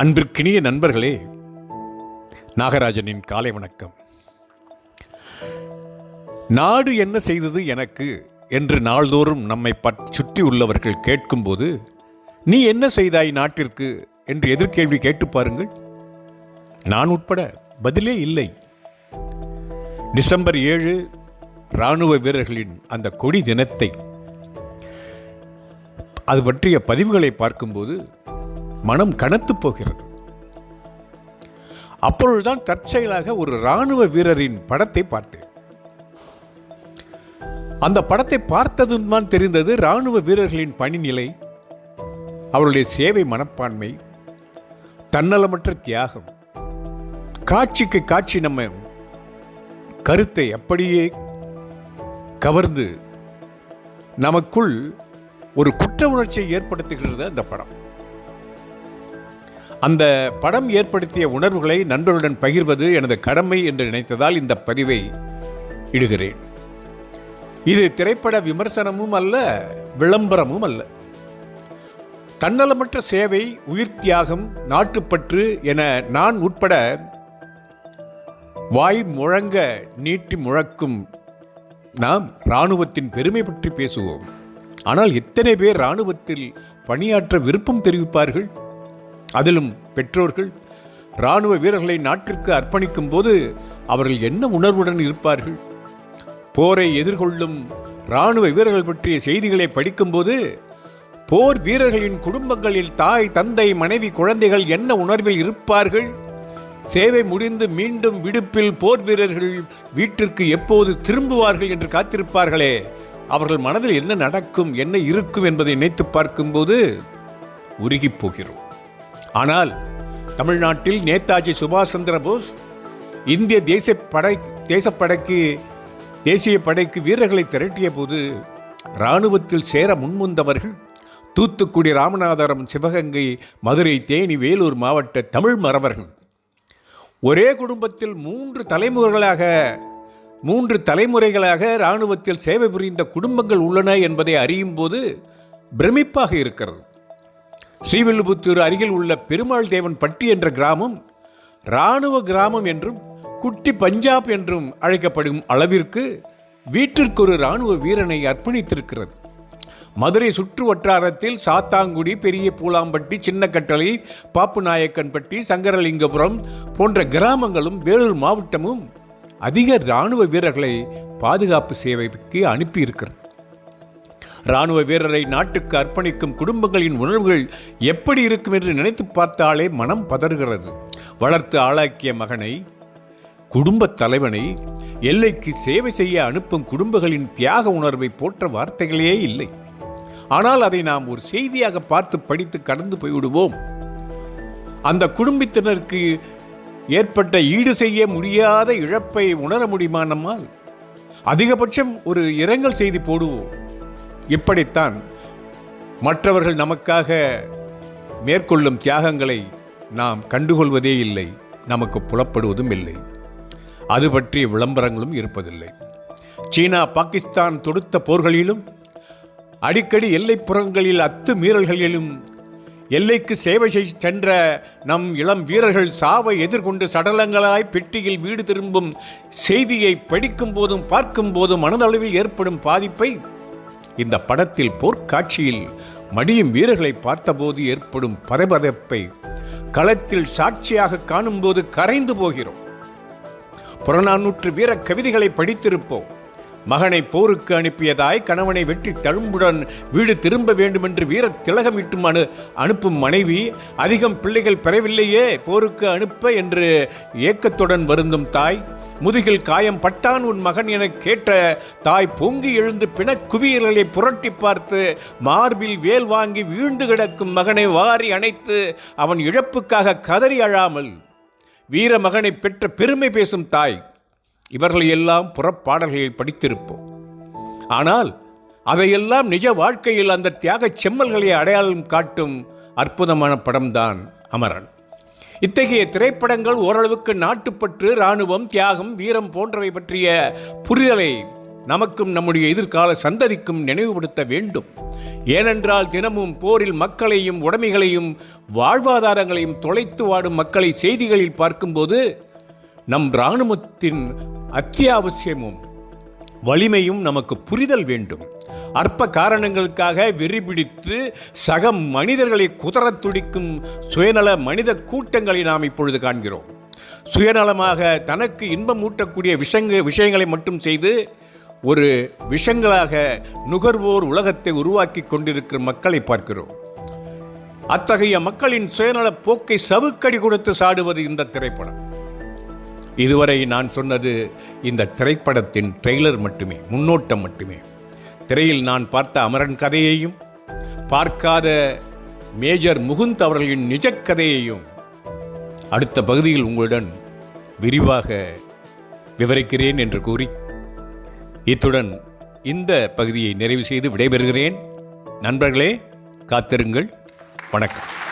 அன்பிற்கினிய நண்பர்களே நாகராஜனின் காலை வணக்கம். நாடு என்ன செய்தது எனக்கு என்று நாள்தோறும் நம்மை பற் சுற்றி உள்ளவர்கள் கேட்கும்போது நீ என்ன செய்தாய் நாட்டிற்கு என்று எதிர்கேள்வி கேட்டு பாருங்கள். நான் உட்பட பதிலே இல்லை. டிசம்பர் ஏழு இராணுவ வீரர்களின் அந்த கொடி தினத்தை அது பற்றிய பதிவுகளை பார்க்கும்போது மனம் கனத்துப் போகிறது. அப்பொழுதுதான் தற்செயலாக ஒரு இராணுவ வீரரின் படத்தை பார்த்தேன். அந்த படத்தை பார்த்ததும் தான் தெரிந்தது இராணுவ வீரர்களின் பணிநிலை அவருடைய சேவை மனப்பான்மை தன்னலமற்ற தியாகம் காட்சிக்கு காட்சி நம்ம கருத்தை அப்படியே கவர்ந்து நமக்குள் ஒரு குற்ற உணர்ச்சியை ஏற்படுத்துகிறது அந்த படம். அந்த படம் ஏற்படுத்திய உணர்வுகளை நண்பர்களுடன் பகிர்வது எனது கடமை என்று நினைத்ததால் இந்த பதிவை இடுகிறேன். இது திரைப்பட விமர்சனமும் அல்ல விளம்பரமும் அல்ல. தன்னலமற்ற சேவை உயிர் தியாகம் நாட்டுப்பற்று என நான் உட்பட வாய் முழங்க நீட்டி முழக்கும் நாம் இராணுவத்தின் பெருமை பற்றி பேசுவோம். ஆனால் எத்தனை பேர் இராணுவத்தில் பணியாற்ற விருப்பம் தெரிவிப்பார்கள்? அதிலும் பெற்றோர்கள் இராணுவ வீரர்களை நாட்டிற்கு அர்ப்பணிக்கும் போது அவர்கள் என்ன உணர்வுடன் இருப்பார்கள்? போரை எதிர்கொள்ளும் இராணுவ வீரர்கள் பற்றிய செய்திகளை படிக்கும்போது போர் வீரர்களின் குடும்பங்களில் தாய் தந்தை மனைவி குழந்தைகள் என்ன உணர்வில் இருப்பார்கள்? சேவை முடிந்து மீண்டும் விடுப்பில் போர் வீரர்கள் வீட்டிற்கு எப்போது திரும்புவார்கள் என்று காத்திருப்பார்களே? அவர்கள் மனதில் என்ன நடக்கும் என்ன இருக்கும் என்பதை நினைத்து பார்க்கும்போது உருகிப் போகிறோம். ஆனால் தமிழ்நாட்டில் நேதாஜி சுபாஷ் சந்திர போஸ் இந்திய தேசிய படை தேசப்படைக்கு தேசிய படைக்கு வீரர்களை திரட்டிய போது இராணுவத்தில் சேர முன்வந்தவர்கள் தூத்துக்குடி ராமநாதபுரம் சிவகங்கை மதுரை தேனி வேலூர் மாவட்ட தமிழ் மறவர்கள். ஒரே குடும்பத்தில் மூன்று தலைமுறைகளாக மூன்று தலைமுறைகளாக இராணுவத்தில் சேவை புரிந்த குடும்பங்கள் உள்ளன என்பதை அறியும் போது பிரமிப்பாக இருக்கிறது. ஸ்ரீவில்லிபுத்தூர் அருகில் உள்ள பெருமாள் தேவன் பட்டி என்ற கிராமம் இராணுவ கிராமம் என்றும் குட்டி பஞ்சாப் என்றும் அழைக்கப்படும் அளவிற்கு வீட்டிற்கு ஒரு இராணுவ வீரனை அர்ப்பணித்திருக்கிறது. மதுரை சுற்று வட்டாரத்தில் சாத்தாங்குடி பெரிய பூலாம்பட்டி சின்னக்கட்டளை பாப்புநாயக்கன்பட்டி சங்கரலிங்கபுரம் போன்ற கிராமங்களும் வேலூர் மாவட்டமும் அதிக இராணுவ வீரர்களை பாதுகாப்பு சேவைக்கு அனுப்பியிருக்கிறது. இராணுவ வீரரை நாட்டுக்கு அர்ப்பணிக்கும் குடும்பங்களின் உணர்வுகள் எப்படி இருக்கும் என்று நினைத்து பார்த்தாலே மனம் பதறுகிறது. வளர்த்து ஆளாக்கிய மகனை குடும்பத் தலைவனை எல்லைக்கு சேவை செய்ய அனுப்பும் குடும்பங்களின் தியாக உணர்வை போற்ற வார்த்தைகளே இல்லை. ஆனால் அதை நாம் ஒரு செய்தியாக பார்த்து படித்து கடந்து போய்விடுவோம். அந்த குடும்பத்தினருக்கு ஏற்பட்ட ஈடு செய்ய முடியாத இழப்பை உணர முடியுமா நம்மால்? அதிகபட்சம் ஒரு இரங்கல் செய்தி போடுவோம். இப்படித்தான் மற்றவர்கள் நமக்காக மேற்கொள்ளும் தியாகங்களை நாம் கண்டுகொள்வதே இல்லை நமக்கு புலப்படுவதும் இல்லை. அது பற்றிய விளம்பரங்களும் இருப்பதில்லை. சீனா பாகிஸ்தான் தொடுத்த போர்களிலும் அடிக்கடி எல்லைப்புறங்களில் அத்து மீறல்களிலும் எல்லைக்கு சேவை செய் சென்ற நம் இளம் வீரர்கள் சாவை எதிர்கொண்டு சடலங்களாய் பெட்டியில் வீடு திரும்பும் செய்தியை படிக்கும் போதும் பார்க்கும் போதும் மனதளவில் ஏற்படும் பாதிப்பை இந்த படத்தில் போர்க்காட்சியில் மடியும் வீரர்களை பார்த்தபோது ஏற்படும் பதைபதைப்பை களத்தில் சாட்சியாக காணும்போது கரைந்து போகிறோம். புறநானூற்று வீர கவிதைகளை படித்திருப்போம். மகனை போருக்கு அனுப்பியதாய் கணவனை வெட்டி தழும்புடன் வீடு திரும்ப வேண்டுமென்று வீர திலகமிட்டும் அனு அனுப்பும் மனைவி அதிகம் பிள்ளைகள் பெறவில்லையே போருக்கு அனுப்ப என்று ஏக்கத்துடன் வருந்தும் தாய். முதுகில் காயம் பட்டான் உன் மகன் என கேட்ட தாய் பொங்கி எழுந்து பிணக்குவியல்களை புரட்டி பார்த்து மார்பில் வேல் வாங்கி வீழ்ந்து கிடக்கும் மகனை வாரி அணைத்து அவன் இழப்புக்காக கதறி அழாமல் வீர மகனை பெற்ற பெருமை பேசும் தாய். இவர்களை எல்லாம் புறப்பாடல்களில் படித்திருப்போம். ஆனால் அதையெல்லாம் நிஜ வாழ்க்கையில் அந்த தியாகச் செம்மல்களை அடையாளம் காட்டும் அற்புதமான படம்தான் அமரன். இத்தகைய திரைப்படங்கள் ஓரளவுக்கு நாட்டுப்பற்று இராணுவம் தியாகம் வீரம் போன்றவை பற்றிய புரிதலை நமக்கும் நம்முடைய எதிர்கால சந்ததிக்கும் நினைவுபடுத்த வேண்டும். ஏனென்றால் தினமும் போரில் மக்களையும் உடைமைகளையும் வாழ்வாதாரங்களையும் தொலைத்து வாடும் மக்களை செய்திகளில் பார்க்கும்போது நம் இராணுவத்தின் அத்தியாவசியமும் வலிமையும் நமக்கு புரிதல் வேண்டும். அற்ப காரணங்களுக்காக வெறிபிடித்து சக மனிதர்களை குதறத் துடிக்கும் சுயநல மனித கூட்டங்களை நாம் இப்பொழுது காண்கிறோம். சுயநலமாக தனக்கு இன்பம் ஊட்டக்கூடிய விஷங்க விஷயங்களை மட்டும் செய்து ஒரு விஷங்களாக நுகர்வோர் உலகத்தை உருவாக்கி கொண்டிருக்கிற மக்களை பார்க்கிறோம். அத்தகைய மக்களின் சுயநல போக்கை சவுக்கடி கொடுத்து சாடுவது இந்த திரைப்படம். இதுவரை நான் சொன்னது இந்த திரைப்படத்தின் ட்ரெய்லர் மட்டுமே முன்னோட்டம் மட்டுமே. திரையில் நான் பார்த்த அமரன் கதையையும் பார்க்காத மேஜர் முகுந்த் அவர்களின் நிஜக்கதையையும் அடுத்த பகுதியில் உங்களுடன் விரிவாக விவரிக்கிறேன் என்று கூறி இத்துடன் இந்த பகுதியை நிறைவு செய்து விடைபெறுகிறேன். நண்பர்களே காத்திருங்கள். வணக்கம்.